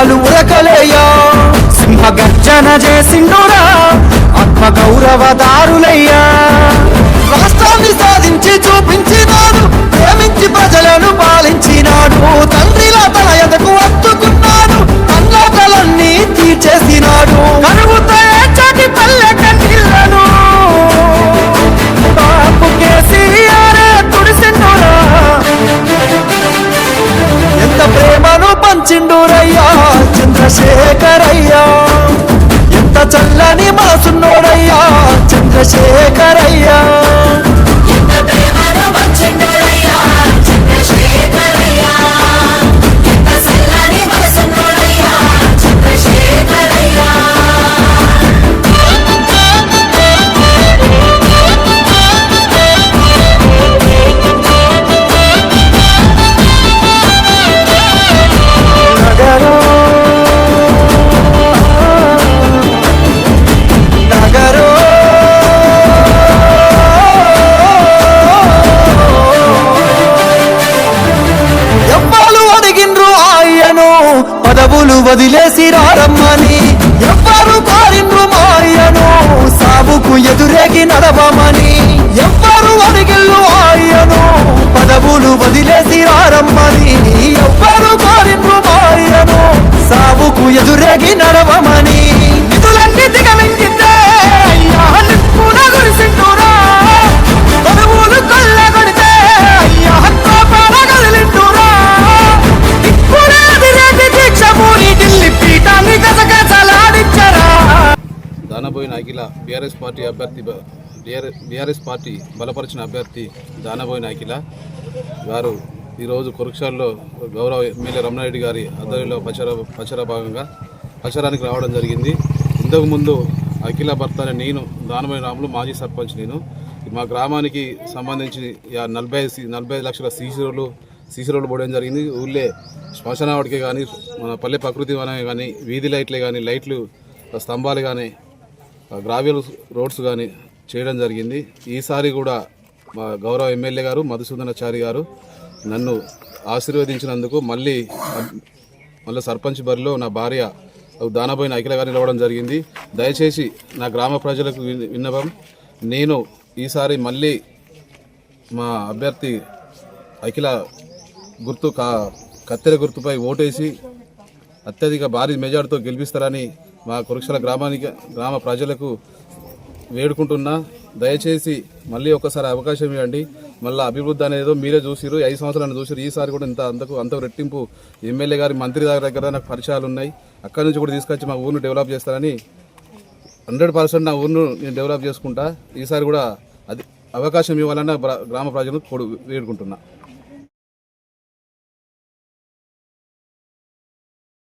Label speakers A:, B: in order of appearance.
A: ఉరకలు ఉరకలేయా. సింహ గర్జన చేసిండురా ఆత్మ గౌరవదారులయ్యా రాష్ట్రాన్ని సాధించి చూ చల్లని మాసున్నోడయ్యా చంద్రశేఖరయ్య. ఆయను పదవులు వదిలేసి రారమ్మని ఎవ్వరు కోరిండ్రు మాయను సాబుకు ఎదురేకి నడవమని ఎవ్వరు అడిగిల్లు ఆయను పదవులు వదిలేసి రారమ్మని ఎవ్వరు కోరిండ్రు మాయను సాబుకు ఎదురేకి నడవమని
B: దానబోయిన అఖిల బీఆర్ఎస్ పార్టీ అభ్యర్థి బీఆర్ఎస్ పార్టీ బలపరిచిన అభ్యర్థి దానబోయిన అఖిల వారు ఈరోజు కురుక్షాల్లో గౌరవ ఎమ్మెల్యే రమణారెడ్డి గారి ఆధ్వర్యంలో ప్రచార ప్రచార భాగంగా ప్రచారానికి రావడం జరిగింది. ఇంతకుముందు అఖిల భర్త అనే నేను దానమైన రాములు మాజీ సర్పంచ్ నేను. మా గ్రామానికి సంబంధించి యా నలభై ఐదు సి- నలభై ఐదు లక్షల సీసీ రోడ్లు సీసీ రోడ్లు పోవడం జరిగింది. ఊళ్ళే శ్మశానవాడికి కానీ మన పల్లె ప్రకృతి వనమే కానీ వీధి లైట్లే కానీ లైట్లు స్తంభాలు కానీ గ్రావ్యల్ రోడ్స్ కానీ చేయడం జరిగింది. ఈసారి కూడా మా గౌరవ ఎమ్మెల్యే గారు మధుసూదనాచారి గారు నన్ను ఆశీర్వదించినందుకు మళ్ళీ మళ్ళీ సర్పంచ్ బరిలో నా భార్య దానబోయిన అఖిల గారు నిలవడం జరిగింది. దయచేసి నా గ్రామ ప్రజలకు విన్నపం. నేను ఈసారి మళ్ళీ మా అభ్యర్థి అఖిల గుర్తు కా కత్తెర గుర్తుపై ఓటేసి అత్యధిక భారీ మెజార్టీతో గెలిపిస్తారని మా కురుక్షల గ్రామానికి గ్రామ ప్రజలకు వేడుకుంటున్నా దయచేసి మళ్ళీ ఒకసారి అవకాశం ఇవ్వండి. మళ్ళీ అభివృద్ధి అనేది మీరే చూసిరు ఐదు సంవత్సరాలు చూసిరు ఈసారి కూడా ఇంత అంతకు అంత రెట్టింపు ఎమ్మెల్యే గారి మంత్రి గారి దగ్గర నాకు పరిచయాలు ఉన్నాయి. అక్కడి నుంచి కూడా తీసుకొచ్చి మా ఊరిని డెవలప్ చేస్తారని హండ్రెడ్ పర్సెంట్ నా ఊరిని నేను డెవలప్ చేసుకుంటా. ఈసారి కూడా అది అవకాశం ఇవ్వాలని గ్రామ ప్రజలను కోరు వేడుకుంటున్నా.